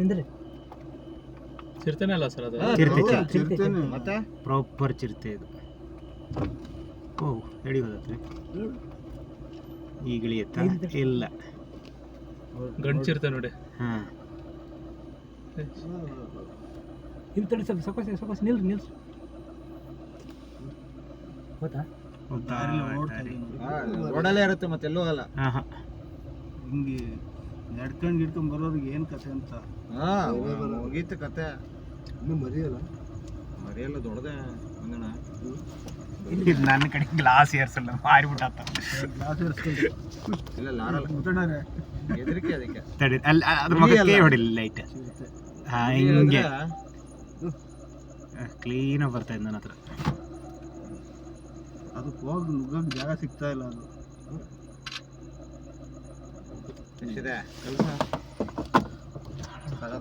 ನಿಂದ್ರಿ. ಚಿರ್ತನೆ ಅಲ್ಲ ಸರ್ ಅದು? ಚಿರತೆ ಹೌದಾ? ಚಿರತೆ. ಮತ್ತೆ? ಪ್ರಾಪರ್ ಚಿರತೆ ಇದು. ಓ ಎಡಿ ಹೋದತ್ರಿ. ಈಗ ಇಳಿಯತ್ತಾ ಇಲ್ಲ. ಗಂಡು ಚಿರತೆ ನೋಡಿ. ಹಾಂ. ಹಿಂದೆ ತಡಿ ಸ್ವಲ್ಪ ಸೊಕೋಸಿ ಸೊಕೋಸಿ ನಿಲ್ರಿ ನಿಲ್ರಿ. ಗೊತ್ತಾ? ದಾರಿಲಿ ಓಡಲೇ ಇರುತ್ತೆ ಮತ್ತೆ ಎಲ್ಲೂ ಹೋಗಲ್ಲ. ಹಾಂ ಹಾಂ. ಹಿಂಗೆ. ನಡ್ಕೊಂಡ್ ಗಿಡ್ಕೊಂಡ್ ಬರೋರಿಗೆ ಏನ್ ಕತೆ ಅಂತ? ಹಾ ಮುಗೀತು ಕತೆ. ಇನ್ನು ಮರಿಯಲ್ಲ? ಮರಿಯಲ್ಲ ದೊಡ್ಡದೆ ಮಂಗಣ ಇದು ನನ್ನ ಕಡೆ ಗ್ಲಾಸ್ ಏರ್ಸಲ್ಲ ಮಾರಿಬಿಟ್ಟ ಗ್ಲಾಸ್ ಇರಿಸ್ಕೊಂಡು ಇಲ್ಲ ಲಾರಲ್ಲ ಮುಟ್ಟಣರೆ ಹೆದರಿಕೆ ಅದಕ್ಕೆ. ತಡಿ ಅಲ್ಲಿ ಅದ್ರ ಹೊಡಿಲ್ಲ ಲೈಟ್ ಹಾಂ ಹಿಂಗೆ. ಕ್ಲೀನಾಗಿ ಬರ್ತಾ ಇದ್ದ ನನ್ನ ಹತ್ರ. ಅದಕ್ಕೆ ಹೋಗಿ ನುಗ್ಗಕ್ ಜಾಗ ಸಿಗ್ತಾ ಇಲ್ಲ ಅದು. 现在还不错好了